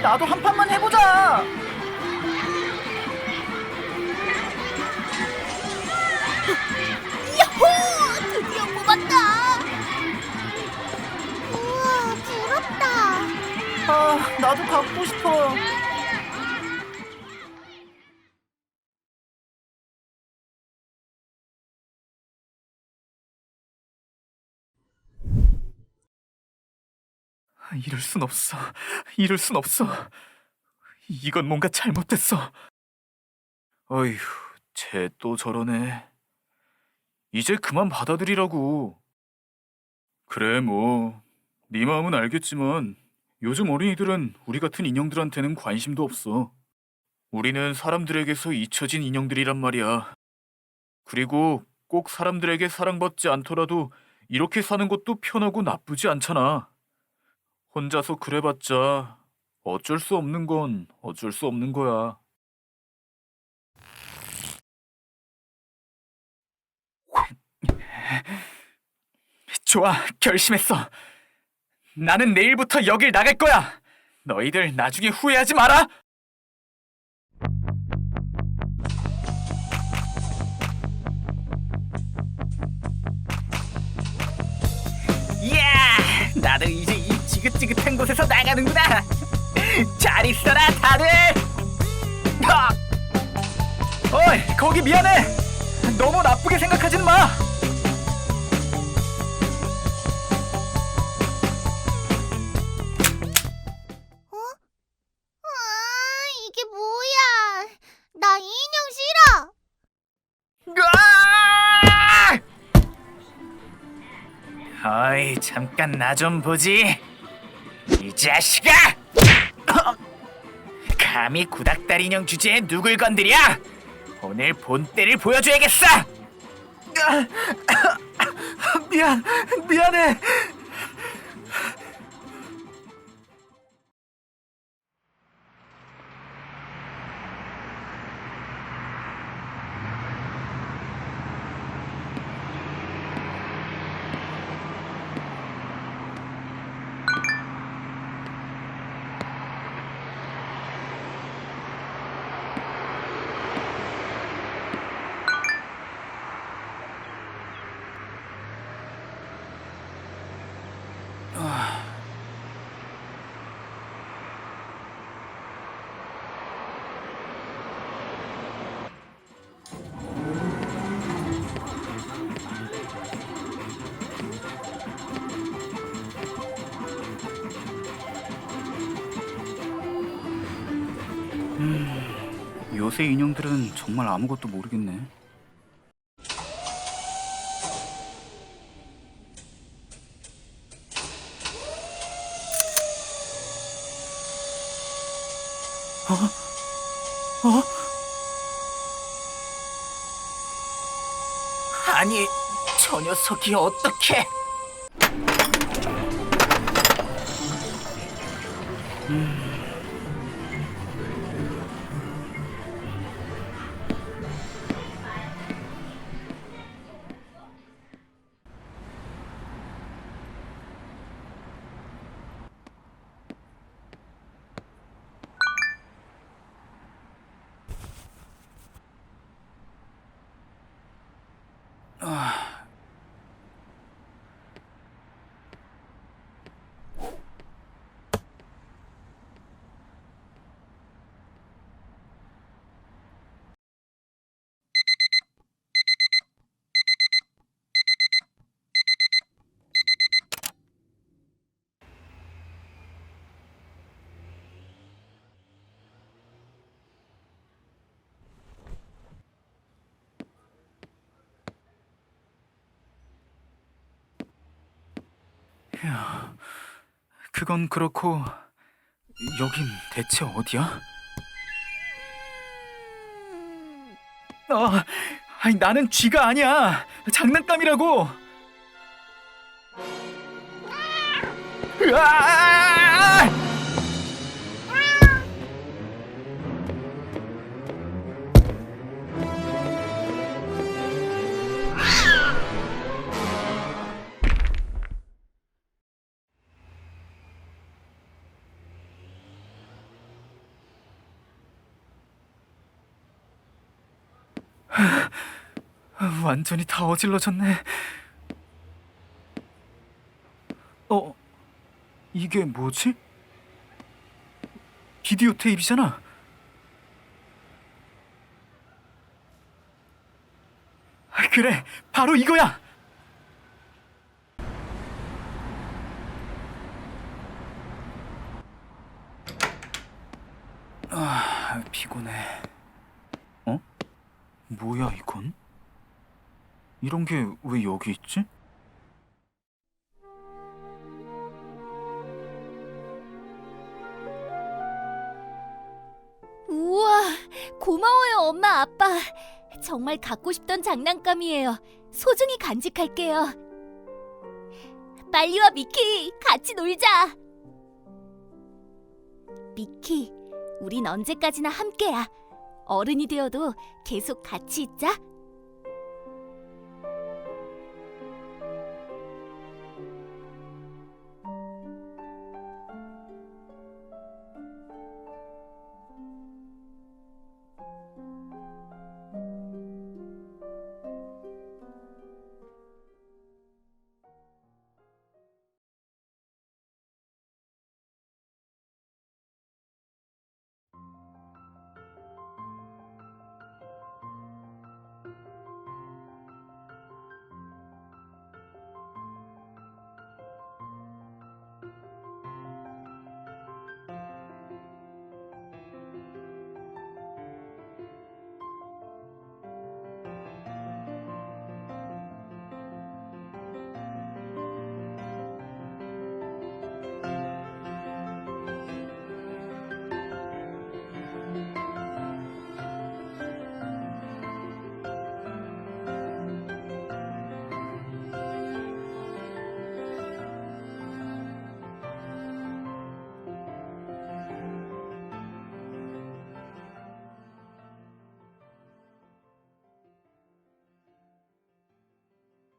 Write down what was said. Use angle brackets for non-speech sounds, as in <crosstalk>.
야, 나도 한 판만 해보자. 야호! 드디어 뽑았다. 우와, 부럽다. 아, 나도 갖고 싶어. 이럴 순 없어. 이럴 순 없어. 이건 뭔가 잘못됐어. 어휴, 쟤 또 저러네. 이제 그만 받아들이라고. 그래, 뭐. 네 마음은 알겠지만 요즘 어린이들은 우리 같은 인형들한테는 관심도 없어. 우리는 사람들에게서 잊혀진 인형들이란 말이야. 그리고 꼭 사람들에게 사랑받지 않더라도 이렇게 사는 것도 편하고 나쁘지 않잖아. 혼자서 그래봤자 어쩔 수 없는 건 어쩔 수 없는 거야. <laughs> 좋아, 결심했어. 나는 내일부터 여길 나갈 거야. 너희들 나중에 후회하지 마라. 이야, 나도 이제 이 지긋지긋한 곳에서 나가는구나. <laughs> 잘 있어라, 다들. 하! 어이, 거기 미안해. 너무 나쁘게 생각하진 마. 아, 이게 뭐야? 나 이 인형 싫어. 으아! 어이, 잠깐 나 좀 보지. 이 자식아! <laughs> 감히 구닥다리 인형 주제에 누굴 건드려? 오늘 본때를 보여줘야겠어. 미안, 미안해. 요새 인형들은 정말 아무것도 모르겠네. 어? 어? 아니, 저 녀석이 어떻게? 그건 그렇고 여긴 대체 어디야? 아, 아니 나는 쥐가 아니야. 장난감이라고. 으아! 완전히 다 어질러졌네. 어, 이게 뭐지? 비디오 테이프잖아. 아, 그래, 바로 이거야. 아, 피곤해. 어? 뭐야 이건? 이런 게 왜 여기 있지? 우와, 고마워요, 엄마, 아빠. 정말 갖고 싶던 장난감이에요. 소중히 간직할게요. 빨리 와, 미키. 같이 놀자. 미키, 우린 언제까지나 함께야. 어른이 되어도 계속 같이 있자.